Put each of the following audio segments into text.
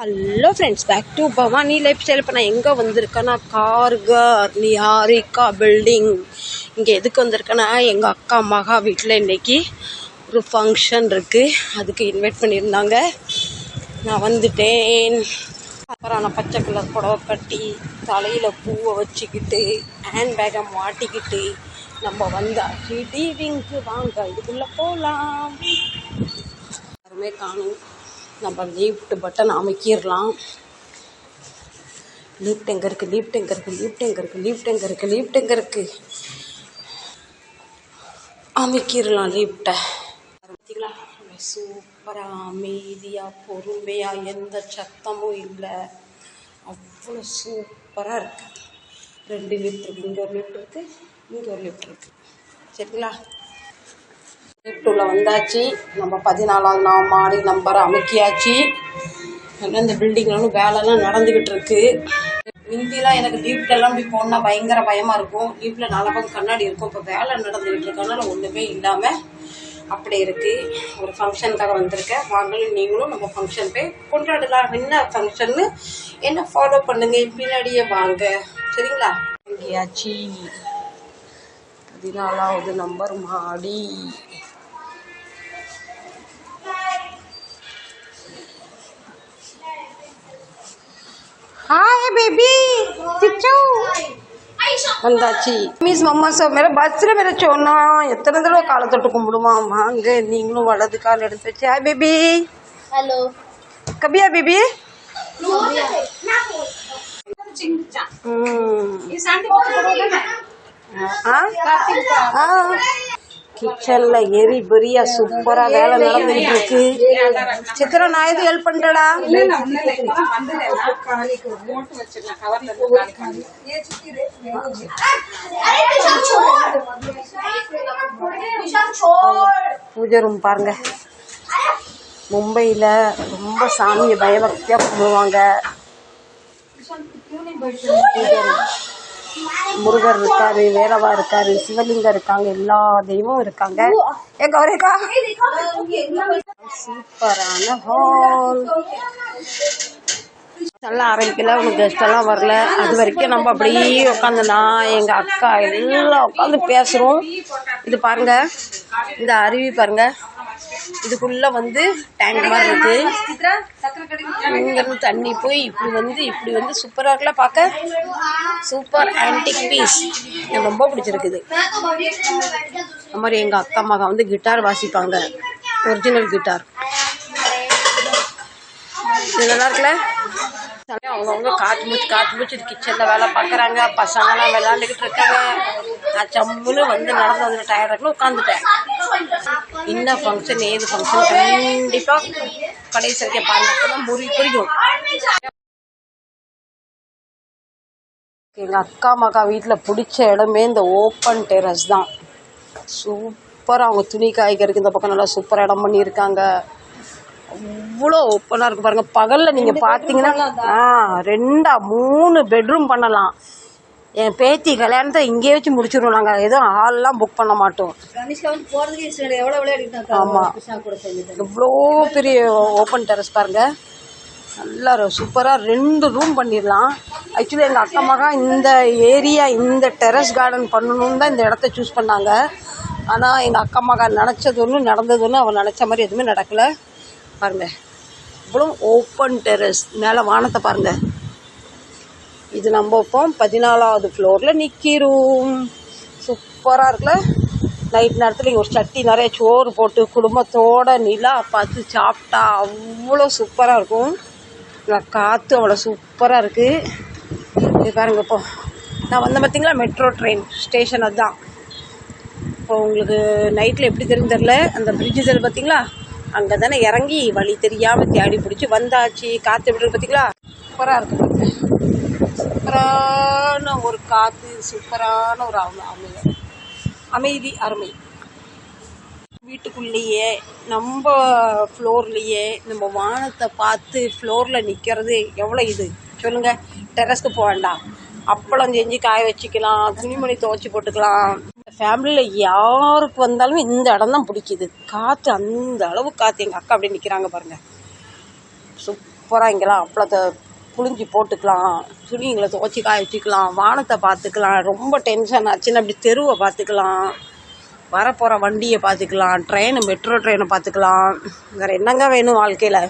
Hello friends back to Bhavani life style இப்போ நான் எங்கே வந்திருக்கேன்னா கார்கர் நியாரிகா பில்டிங் இங்கே எதுக்கு வந்திருக்கேன்னா எங்கள் அக்கா மகா வீட்டில் இன்னைக்கு ஒரு ஃபங்க்ஷன் இருக்குது அதுக்கு இன்வைட் பண்ணியிருந்தாங்க. நான் வந்துட்டேன். அப்புறம் நான் பச்சை கலர் புடவை கட்டி தலையில் பூவை வச்சுக்கிட்டு ஹேண்ட் பேக்கை மாட்டிக்கிட்டு நம்ம வந்தாச்சு டிவிங்க்கு வாங்க இதுக்குள்ளே போகலாம் யாருமே காணும். நம்ம லீஃப்ட் பட்டன் அமைக்கிடலாம் லீஃப்ட் எங்கே இருக்குது லீஃப்ட் எங்கே இருக்குது லீஃப்ட் எங்கே இருக்குது லீஃப்ட் எங்கே இருக்குது லீஃப்ட் எங்கே இருக்குது அமைக்கிடலாம் லீஃப்ட்டை பார்த்தீங்களா சூப்பராக அமைதியாக பொறுமையாக எந்த சத்தமும் இல்லை. அவ்வளோ சூப்பராக இருக்குது ரெண்டு லிஃப்ட் இருக்குது இங்கே ஒரு லிஃப்ட் இருக்குது இங்கே ஒரு லிஃப்ட் இருக்குது சரிங்களா? லிஃப்ட்டுள்ள வந்தாச்சு. நம்ம பதினாலாவது நா மாடி நம்பரை அமைக்கியாச்சு. இன்னும் இந்த பில்டிங்லாம் வேலைலாம் நடந்துக்கிட்டு இருக்கு. முந்திலாம் எனக்கு லீஃப்ட் இப்படி போனால் பயங்கர பயமாக இருக்கும். லீஃப்டில் நாலு பக்கம் கண்ணாடி இருக்கும். இப்போ வேலை நடந்துக்கிட்டு இருக்கனால ஒன்றுமே இல்லாமல் அப்படி இருக்கு. ஒரு ஃபங்க்ஷனுக்காக வந்திருக்கேன். வாங்களும் நீங்களும் நம்ம ஃபங்க்ஷன் போய் கொண்டாடலாம். என்ன ஃபங்க்ஷன்னு என்ன ஃபாலோ பண்ணுங்க. பின்னாடியே வாங்க. சரிங்களா? இங்கேயாச்சு பதினாலாவது நம்பர் மாடி. பேபி சிச்சோ வந்தாச்சு. மீஸ் மம்மா சார் மேலே பஸ்ஸில் மேலே சொன்னா எத்தனை தடவை காலை தொட்டு கும்பிடுமாம்மா அங்கே நீங்களும் வலது கால் எடுத்து வச்சு. ஹாய் பேபி ஹலோ கபியா பேபி ஆ ஆ கிச்சன்ல எரி பெரியா சூப்பரா வேலை நடந்துட்டு இருக்கு. சித்திர நான் எதுவும் ஹெல்ப் பண்றடா. பூஜை ரூம் பாருங்க. மும்பையில் ரொம்ப சாமியை பயபக்தியாக கும்பிடுவாங்க. பூஜை. முருகர் இருக்காரு வேலவா இருக்காரு சிவலிங்கம் இருக்காங்க எல்லா தெய்வமும் இருக்காங்க. எங்க ஒரேக்கா சூப்பரான ஹால் நல்லா ஆரம்பிக்கல உனக்கு கெஸ்ட் எல்லாம் வரல. அது வரைக்கும் நம்ம அப்படியே உட்காந்து நான் எங்க அக்கா எல்லாம் உட்காந்து பேசுறோம். இது பாருங்க இந்த அருவி பாருங்க. இதுக்குள்ள வந்து டேங்க் மாதிரி இருக்கு. இங்க இருந்து தண்ணி போய் இப்படி வந்து இப்படி வந்து சூப்பரா இருக்குல்ல பார்க்க? சூப்பர் ஆன்டிக் பீஸ் எனக்கு ரொம்ப பிடிச்சிருக்குது. அந்த மாதிரி எங்க அக்கா மகா வந்து கிட்டார் வாசிப்பாங்க. ஒரிஜினல் கிட்டார் இது நல்லா இருக்குல்ல? அவங்கவுங்க காற்று மூச்சு காற்று மூச்சு கிச்சனில் வேலை பார்க்குறாங்க. பசங்களாம் விளாண்டுக்கிட்டு இருக்காங்க. நான் சம்முன்னு வந்து நடந்து வந்து டயர்டாக உட்காந்துட்டேன் என்ன ஃபங்க்ஷன் ஏது ஃபங்க்ஷன் கண்டிப்பாக கடைசி வரைக்கும் பாருங்க புரி புரியும். எங்கள் அக்கா மகா வீட்டில் பிடிச்ச இடமே இந்த ஓப்பன் டெரஸ் தான். சூப்பராக அவங்க துணி காய்கறிக்கு இந்த பக்கம் நல்லா சூப்பராக இடம் பண்ணியிருக்காங்க. அவ்வளோ ஓப்பனாக இருக்கு பாருங்க. பகலில் நீங்கள் பார்த்தீங்கன்னா ஆ ரெண்டா மூணு பெட்ரூம் பண்ணலாம். என் பேத்தி கல்யாணத்தை இங்கேயே வச்சு முடிச்சிடுவோம் நாங்கள் எதுவும் ஹால்லாம் புக் பண்ண மாட்டோம். கனிஷ்கா வந்து போறதுக்கு இஷ்டம் எவ்வளவு விளையாடிட்டு ஆமா. கிருஷ்ணா கூட சேர்ந்து எவ்வளோ பெரிய ஓப்பன் டெரஸ் பாருங்க. நல்லா சூப்பராக ரெண்டு ரூம் பண்ணிடலாம். ஆக்சுவலி எங்கள் அக்கா மகா இந்த ஏரியா இந்த டெரஸ் கார்டன் பண்ணணும்னு தான் இந்த இடத்த சூஸ் பண்ணாங்க. ஆனால் எங்கள் அக்கா மகா நினச்சது ஒன்று நடந்தது ஒன்று அவன் நினச்ச மாதிரி எதுவுமே நடக்கலை. பாருங்க. இவ்வளோ ஓப்பன் டெரஸ் மேலே வானத்தை பாருங்க. இது நம்ம இப்போ பதினாலாவது ஃப்ளோரில் நிற்கிறோம் சூப்பராக இருக்குல்ல? நைட் நேரத்தில் இங்கே ஒரு சட்டி நிறைய சோறு போட்டு குடும்பத்தோட நிலா பார்த்து சாப்பிட்டா அவ்வளோ சூப்பராக இருக்கும். காற்று அவ்வளோ சூப்பராக இருக்குது இது பாருங்க இப்போ நான் வந்த பார்த்தீங்களா மெட்ரோ ட்ரெயின் ஸ்டேஷன் அதுதான். இப்போ உங்களுக்கு நைட்டில் எப்படி தெரியும் தெரில அந்த பிரிட்ஜு தெரியும் பார்த்தீங்களா அங்கே தானே இறங்கி வழி தெரியாமல் தேடி பிடிச்சி வந்தாச்சு. காற்று எப்படி பார்த்தீங்களா சூப்பராக இருக்கு சூப்பரான ஒரு காற்று சூப்பரான ஒரு அமை அமைதி அமைதி அருமை. வீட்டுக்குள்ளேயே நம்ம ஃப்ளோர்லேயே நம்ம வானத்தை பார்த்து ஃப்ளோரில் நிற்கிறது எவ்வளோ இது? சொல்லுங்கள் டெரஸ்க்கு போக வேண்டாம். அப்பளம் செஞ்சு காய வச்சுக்கலாம் துணிமணி துவைச்சி போட்டுக்கலாம். ஃபேமிலியில் யாருக்கு வந்தாலும் இந்த இடம் தான் பிடிக்குது. காற்று அந்த அளவு காற்று எங்கள் அக்கா அப்படியே நிற்கிறாங்க பாருங்கள் சூப்பராக சூப்பராக இங்கெல்லாம் அப்பளத்தை புழிஞ்சி போட்டுக்கலாம் துணிங்களை துவச்சி காய வச்சுக்கலாம் வானத்தை பார்த்துக்கலாம் ரொம்ப டென்ஷன் ஆச்சுன்னா அப்படி தெருவை பார்த்துக்கலாம் வரப்போகிற வண்டியை பார்த்துக்கலாம் ட்ரெயின் மெட்ரோ ட்ரெயினை பார்த்துக்கலாம். வேறு என்னங்க வேணும் வாழ்க்கையில்?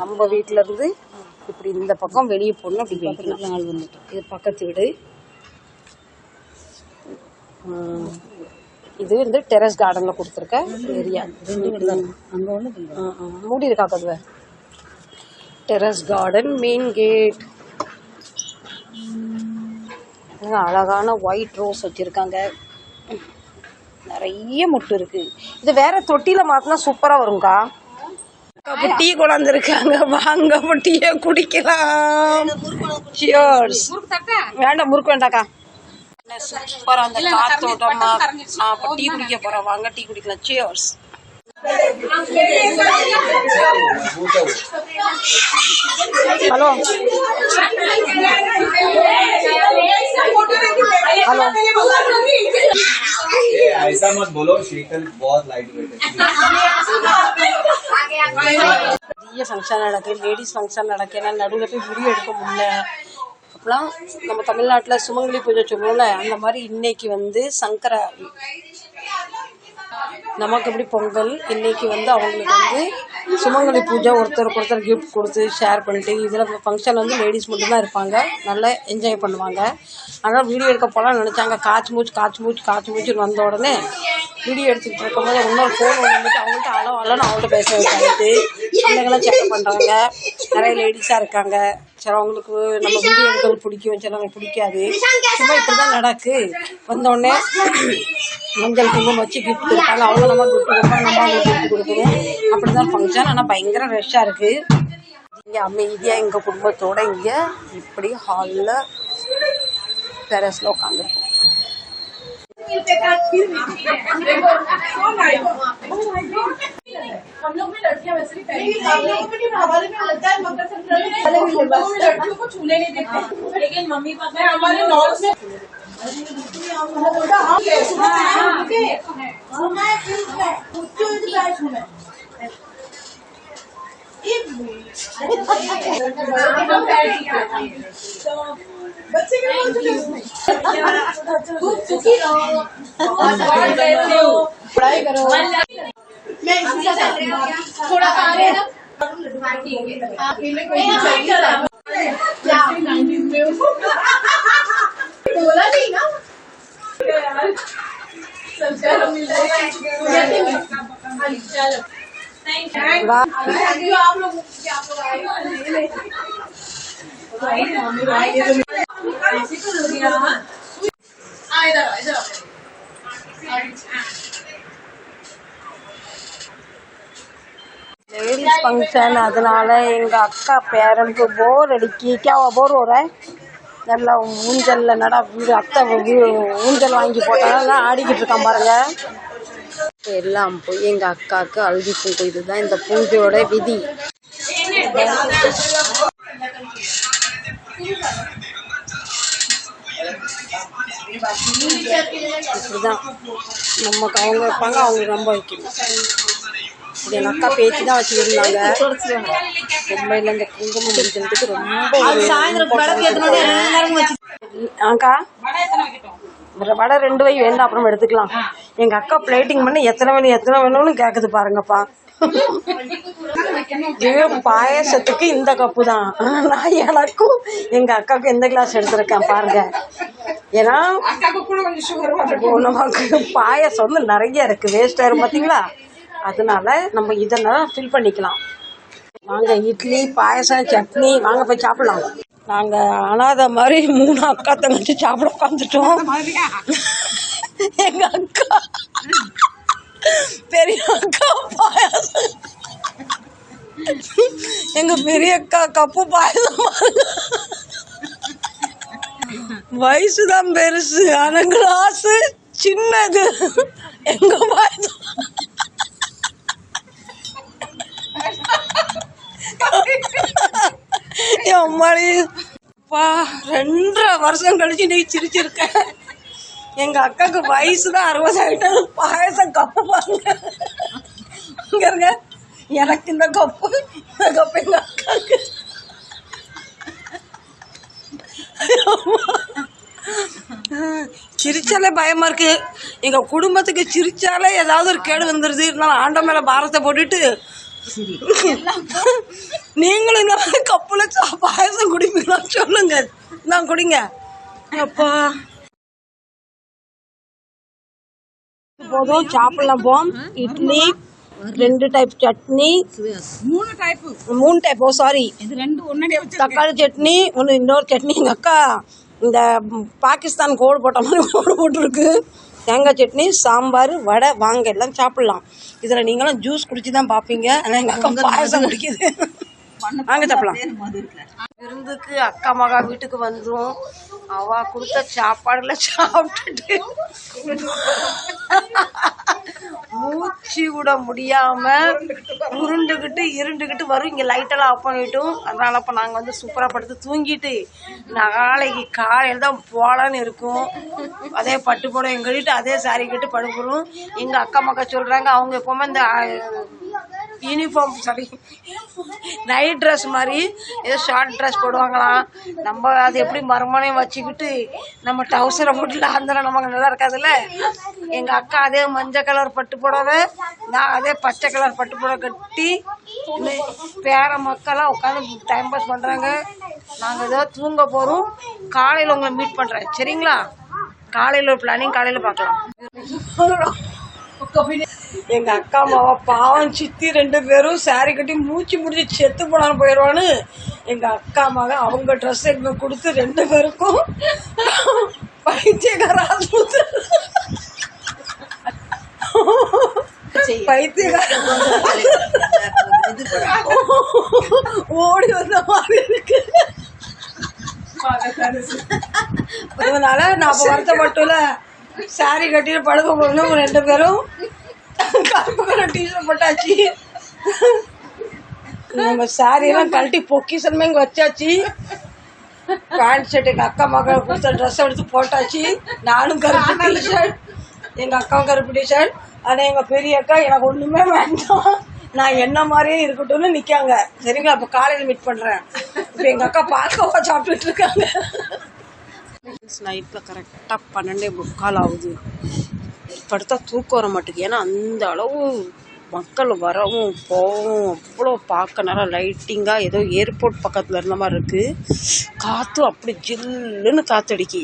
நம்ம வீட்டில் இருந்து இப்படி இந்த பக்கம் வெளியே போகணும் அப்படி போய்க்கலாம் நாள் வந்துட்டு இது பக்கத்து வீடு. இது வந்து டெரஸ் கார்டனில் கொடுத்துருக்க ஏரியா அங்கே ஒன்று மூடி இருக்கா கதவை? டெரஸ் கார்டன் மெயின் கேட் அழகான ஒயிட் ரோஸ் வச்சுருக்காங்க. நிறைய முட்டு இருக்கு. இது வேற தொட்டியில மாத்தினா சூப்பரா வரும்க்கா. அப்ப டீ கொண்டாந்து இருக்காங்க வாங்க டீயை குடிக்கலாம். வேண்டாம் முறுக்கு வேண்டாக்கா சூப்பரா அந்த காத்தோட்டமா. நான் டீ குடிக்க போறேன். வாங்க டீ குடிக்கலாம். Cheers ஹலோ हेलो ए, ऐसा मत बोलो शीतल बहुत लाइट वेट है பெரிய ஃபங்க்ஷன் நடக்கு லேடிஸ் ஃபங்க்ஷன் நடக்கல நடுவில் போய் வீடியோ எடுக்க முடியல அப்போலாம் நம்ம தமிழ்நாட்டில் சுமங்கலி பூஜை சொல்லுவோம்ல அந்த மாதிரி இன்னைக்கு வந்து சங்கர நமக்கு எப்படி பொங்கல் இன்னைக்கு வந்து அவங்களுக்கு வந்து சுமங்கலி பூஜை ஒருத்தருக்கு ஒருத்தர் கிஃப்ட் கொடுத்து ஷேர் பண்ணிட்டு இதில் ஃபங்க்ஷன் வந்து லேடிஸ் மட்டும்தான் இருப்பாங்க. நல்லா என்ஜாய் பண்ணுவாங்க. அதனால் வீடியோ எடுக்க போகலாம் நினச்சாங்க. காய்ச்சி மூச்சு காய்ச்சி மூச்சு காய்ச்சி மூச்சுன்னு வந்த உடனே வீடியோ எடுத்துக்கிட்டு இருக்கும்போது இன்னொரு ஃபோன் வந்துட்டு அவங்கள்ட்ட அளவு அளவுன்னு அவங்கள்ட்ட பேச வச்சாங்க பிள்ளைங்களாம் சேட்டை பண்ணுறாங்க நிறைய லேடிஸாக இருக்காங்க. சிலவங்களுக்கு நம்ம வீடியோ எடுக்கிறது பிடிக்கும் சிலவங்களுக்கு பிடிக்காது. சும்மா இப்படி தான் நடக்கு. வந்தோடனே மஞ்சள் குங்குமம் வச்சு கிஃப்ட் கொடுப்பாங்க அவங்க நம்ம கிஃப்ட் கொடுப்பாங்க நம்ம அவங்க கிஃப்ட் கொடுக்கணும். அப்படி தான் ஃபங்க்ஷன் ஆனால் பயங்கர ரஷ்ஷாக இருக்குது இங்கே அமைதியாக எங்கள் குடும்பத்தோட இங்கே இப்படி ஹாலில் டெரஸில் உட்காந்துருக்கோம் हम लोग में लड़कियाँ वैसे भी पहनती हैं। हमारे में लगता है मकर संक्रांति लड़कियों को छूने नहीं देते। लेकिन मम्मी पापा हमारे नॉर्थ में बच्चे खूब सुखी रहो। पढ़ाई करो। मैं इसी का थोड़ा आ रहे। ना बोला नहीं ना। चलो। मिल जाएगा आप लोग आप लोग आए। லேடிஸ் ஃபங்க்ஷன் அதனால எங்கள் அக்கா பேரனுக்கு போர் அடிக்கி. கேவா போர் வர. நல்லா ஊஞ்சலில் நட வீடு அத்தை வீ- ஊஞ்சல் வாங்கி போட்டாங்க ஆடிக்கிட்டு இருக்கான் பாருங்க. எல்லாம் போய் எங்கள் அக்காவுக்கு அழுதி பூங்கு இதுதான் இந்த பூஜையோட விதி. இப்படிதான். நமக்கு அவங்க வைப்பாங்க அவங்க ரொம்ப வைக்கணும். எங்கள் அக்கா பேச்சு தான் வச்சுருந்தாங்க ரொம்ப இல்லை இந்த குங்குமம் முடிக்கிறதுக்கு ரொம்ப வடை ரெண்டு வை வேண்டாம் அப்புறம் எடுத்துக்கலாம். எங்க அக்கா பிளேட்டிங் பண்ணி எத்தனை வேணும் எத்தனை வேணும்னு கேக்குது பாருங்கப்பா. இது பாயசத்துக்கு இந்த கப்பு தான். நான் எனக்கும் எங்க அக்காவுக்கும் எந்த கிளாஸ் எடுத்திருக்கேன் பாருங்க. ஏன்னா பாயசம் வந்து நிறைய இருக்கு. வேஸ்ட் ஆயிரும் பார்த்தீங்களா அதனால நம்ம இதெல்லாம் ஃபில் பண்ணிக்கலாம். வாங்க இட்லி பாயசம் சட்னி வாங்க போய் சாப்பிடலாம். நாங்க அனாதை மாதிரி மூணு அக்கா தங்கச்சி சாப்பிட உட்காந்துட்டோம் எங்க அக்கா. பெரிய அக்கா பாயாசம். எங்க பெரிய அக்கா கப்பு பாயசம். வயசு தான் பெருசு ஆனா கிளாஸ் சின்னது. எங்க பாயசம் அம்மாடி பா ரெண்டரை வருஷம் கழிச்சு நீ சிரிச்சிருக்க. எங்க அக்காக்கு வயசு தான் அறுபது ஆகிட்டது பாயசம் கப்பு பாருங்க. இங்க இருங்க. எனக்கு இந்த கப்பு இந்த கப்பு எங்க அக்காவுக்கு சிரிச்சாலே பயமா இருக்கு. எங்க குடும்பத்துக்கு சிரிச்சாலே ஏதாவது ஒரு கேடு வந்துருது. இருந்தாலும் ஆண்ட மேல பாரத்தை போட்டுட்டு நீங்களும் இந்த கப்புல பாயசம் குடிப்பீங்களா சொல்லுங்க. நான் குடிங்க. அப்பா. போதும் சாப்பிடலாம் போம் இட்லி ரெண்டு டைப் சட்னி. மூணு டைப்பு மூணு டைப் ஓ சாரி தக்காளி சட்னி ஒன்று இன்னொரு சட்னி. எங்கள் அக்கா இந்த பாகிஸ்தான் கோடு போட்ட மாதிரி கோடு போட்டிருக்கு. தேங்காய் சட்னி சாம்பார் வடை வாங்க எல்லாம் சாப்பிட்லாம். இதில் நீங்களும் ஜூஸ் குடிச்சு தான் பார்ப்பீங்க. ஆனால் எங்கள் அக்கா பாயசம் குடிக்குது. வாங்க சாப்பிடலாம் விருந்துக்கு அக்கா மகா வீட்டுக்கு வந்துரும். அவ கொடுத்த சாப்பாடுல சாப்பிட்டுட்டு மூச்சு விட முடியாம உருண்டுகிட்டு இருண்டுகிட்டு வரும். இங்க லைட்டெல்லாம் ஆஃப் பண்ணிட்டோம். அதனால அப்ப நாங்க வந்து சூப்பரா படுத்து தூங்கிட்டு நாளைக்கு காலையில தான் போலான்னு இருக்கும். அதே பட்டு புடவை எங்கிட்டு அதே சாரி கட்டு படுக்கிறோம் எங்க அக்கா மக்கா சொல்றாங்க அவங்க எப்பவுமே இந்த யூனிஃபார்ம் சாரி நைட் ட்ரெஸ் மாதிரி ஏதோ ஷார்ட் ட்ரெஸ் போடுவாங்களாம் நம்ம அது எப்படி மறுமனையும் வச்சுக்கிட்டு நம்ம டவுசரை போட்டுல அந்த நமக்கு நல்லா இருக்காதுல்ல? எங்கள் அக்கா அதே மஞ்சள் கலர் பட்டு புடவை நான் அதே பச்சை கலர் பட்டு புடவை கட்டி பேர மக்களாக உட்காந்து டைம் பாஸ் பண்ணுறாங்க நாங்கள் ஏதோ தூங்க போகிறோம் காலையில் உங்களை மீட் பண்ணுறேன் சரிங்களா? காலையில் ஒரு பிளானிங் காலையில் பார்க்கலாம். எங்க அக்கா மாவா பாவம் சித்தி ரெண்டு பேரும் சாரி கட்டி மூச்சு முடிச்சு செத்து போனாலும் போயிடுவான்னு எங்க அக்கா மக அவங்க ட்ரெஸ் எங்க கொடுத்து ரெண்டு பேருக்கும் பைத்தியக்கார ஆஸ்பத்திரி பைத்தியக்கார ஓடி வந்த மாதிரி இருக்கு. அதனால நான் வருத்தப்பட்டுல சாரி கட்டிட்டு படுக்க போகணும் ரெண்டு பேரும் டிஷர்ட் போட்டாச்சு. நம்ம சாரி எல்லாம் கழட்டி பொக்கிசன்மே இங்க வச்சாச்சு. பேண்ட் ஷர்ட் எங்க அக்கா மகள் கொடுத்த ட்ரெஸ் எடுத்து போட்டாச்சு. நானும் கருப்பு டிஷர்ட் எங்க அக்காவும் கருப்பு டிஷர்ட் ஆனா எங்க பெரிய அக்கா எனக்கு ஒண்ணுமே வேண்டாம். நான் என்ன மாதிரியே இருக்கட்டும்னு நிக்காங்க. சரிங்களா? அப்ப காலையில மீட் பண்றேன். இப்ப எங்க அக்கா பால்கோவா சாப்பிட்டுட்டு இருக்காங்க. நைட்டில் கரெக்டாக பன்னெண்டே முக்கால் ஆகுது. படுத்தா தூக்கம் வர மாட்டேங்குது. ஏன்னா அந்த அளவு மக்கள் வரவும் போகவும் அவ்வளோ பார்க்க நல்லா லைட்டிங்காக ஏதோ ஏர்போர்ட் பக்கத்தில் இருந்த மாதிரி இருக்குது காற்றும் அப்படி ஜில்லுன்னு காற்றடிக்கி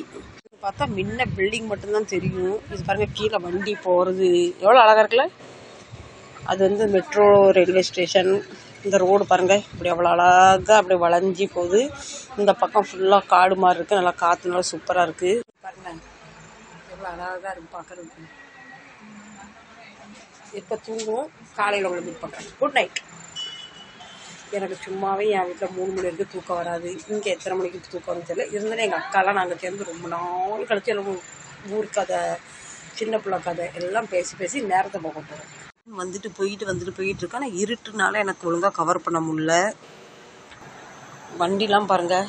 பார்த்தா முன்ன பில்டிங் மட்டும்தான் தெரியும். இது பாருங்க கீழே வண்டி போகிறது எவ்வளோ அழகாக இருக்குல்ல? அது வந்து மெட்ரோ ரயில்வே ஸ்டேஷன் இந்த ரோடு பாருங்க இப்படி அவ்வளோ அழகாக அப்படி வளைஞ்சி போகுது. இந்த பக்கம் ஃபுல்லாக காடு மாதிரி இருக்குது நல்லா காற்று நல்லா சூப்பராக இருக்குது பாருங்க எவ்வளோ அழகாக இருக்கும் பார்க்குறதுக்கு இப்போ தூங்குவோம்? காலையில் உங்களை மீட் பண்ணுறேன் குட் நைட் எனக்கு சும்மாவே என் வீட்டில் மூணு மணி வரைக்கும் தூக்கம் வராது. இங்கே எத்தனை மணிக்கு தூக்கம் வரும்னு தெரியல. இருந்தாலும் எங்கள் அக்காலாம் நாங்கள் சேர்ந்து ரொம்ப நாள் கழிச்சு எல்லாம் ஊர் கதை சின்ன பிள்ளை கதை எல்லாம் பேசி பேசி நேரத்தை போக போகிறோம் வந்துட்டு போயிட்டு வந்துட்டு போயிட்டு இருக்கேன். ஆனால் இருட்டுனால எனக்கு ஒழுங்காக கவர் பண்ண முடில வண்டிலாம் பாருங்கள்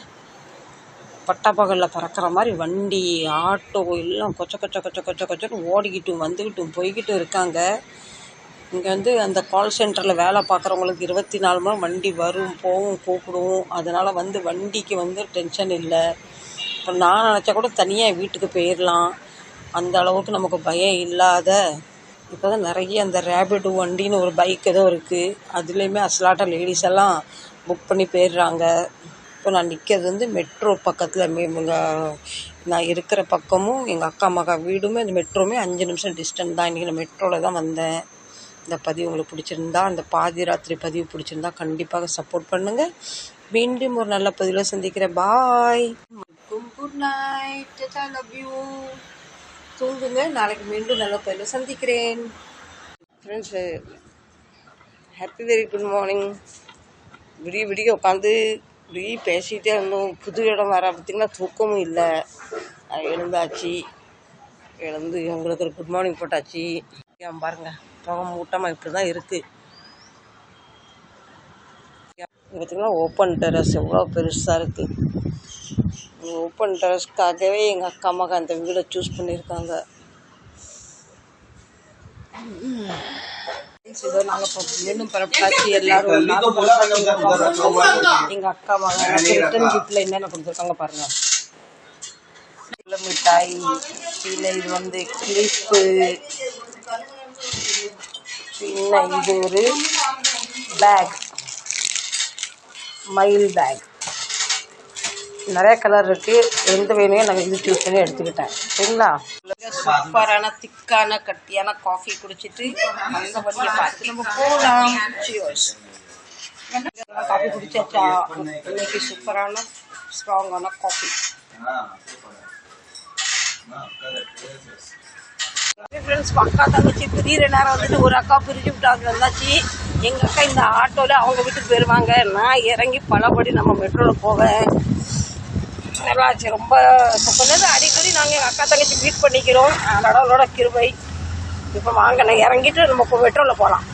பட்டாப்பகலில் பறக்கிற மாதிரி வண்டி ஆட்டோ எல்லாம் கொச்ச கொச்ச கொச்ச கொச்ச கொச்சன்னு ஓடிக்கிட்டும் வந்துக்கிட்டும் போய்கிட்டும் இருக்காங்க. இங்கே வந்து அந்த கால் சென்டரில் வேலை பார்க்குறவங்களுக்கு இருபத்தி நாலு மணி வண்டி வரும் போகும் கூப்பிடுவோம். அதனால் வந்து வண்டிக்கு வந்து டென்ஷன் இல்லை. இப்போ நான் நினச்சா கூட தனியாக வீட்டுக்கு போயிடலாம் அந்த அளவுக்கு நமக்கு பயம் இல்லாத இப்போ தான் நிறைய அந்த ரேபிட் வண்டின்னு ஒரு பைக் ஏதோ இருக்குது அதுலேயுமே அசலாட்ட லேடிஸ் எல்லாம் புக் பண்ணி போயிடுறாங்க. இப்போ நான் நிற்கிறது வந்து மெட்ரோ பக்கத்தில் நான் இருக்கிற பக்கமும் எங்கள் அக்கா மகா வீடுமே அந்த மெட்ரோமே அஞ்சு நிமிஷம் டிஸ்டன்ஸ் தான். இன்றைக்கி நான் மெட்ரோவில் தான் வந்தேன். இந்த பதிவு உங்களுக்கு பிடிச்சிருந்தா அந்த பாதி ராத்திரி பதிவு பிடிச்சிருந்தா கண்டிப்பாக சப்போர்ட் பண்ணுங்கள் மீண்டும் ஒரு நல்ல பதிவில் சந்திக்கிறேன். Bye good night love you தூங்குங்க. நாளைக்கு மீண்டும் நல்ல பதிவில் சந்திக்கிறேன். Friends happy very good morning விடிய விடிய உட்காந்து இப்படி பேசிகிட்டே இருந்தோம். புது இடம் வர பார்த்திங்கன்னா தூக்கமும் இல்லை. எழுந்தாச்சு. எழுந்து எங்களுக்கு ஒரு குட் மார்னிங் போட்டாச்சு. ஏன் பாருங்கள் புகை மூட்டமாக இப்படி தான் இருக்குது பார்த்திங்கன்னா ஓப்பன் டெரஸ் எவ்வளோ பெருசாக இருக்குது ஓப்பன் டெரஸ்க்காகவே எங்கள் அக்கா அம்மாக்கு அந்த வீடை சூஸ் பண்ணியிருக்காங்க. ஃப்ரெண்ட்ஸ் இதோ நாங்கள் மீண்டும் பரப்பாச்சு எங்கள் அக்கா? மகன் ரிட்டன் கிஃப்டில் என்னென்ன கொடுத்துருக்காங்க பாருங்கள் மிட்டாய் கீழே வந்து கிளிப்பு பின்ன இது ஒரு பேக் மயில் பேக் நிறைய கலர் இருக்குது எந்த வேணுமோ நாங்கள் இது சூஸ் பண்ணி எடுத்துக்கிட்டேன். சரிங்களா? சூப்பரான திக்கான கட்டியான காஃபி குடிச்சிட்டு அந்த வழியை பார்த்து நம்ம போகலாம் காஃபி குடிச்சாச்சா? இன்னைக்கு சூப்பரான ஸ்ட்ராங்கான காஃபி ஃப்ரெண்ட்ஸ் அக்கா தங்கச்சி பிரியிற நேரம் வந்துட்டு ஒரு அக்கா பிரிஞ்சு விட்டாங்க. இருந்தாச்சு எங்கள் அக்கா இந்த ஆட்டோவில் அவங்க வீட்டுக்கு போயிடுவாங்க நான் இறங்கி பலபடி நம்ம மெட்ரோவில் போவேன். நல்லாச்சு ரொம்ப சொன்னது அடிக்கடி நாங்கள் எங்கள் அக்கா தங்கச்சி மீட் பண்ணிக்கிறோம். கடவுளோட கிருபை. இப்போ வாங்க நான் இறங்கிட்டு நம்ம இப்போ போகலாம்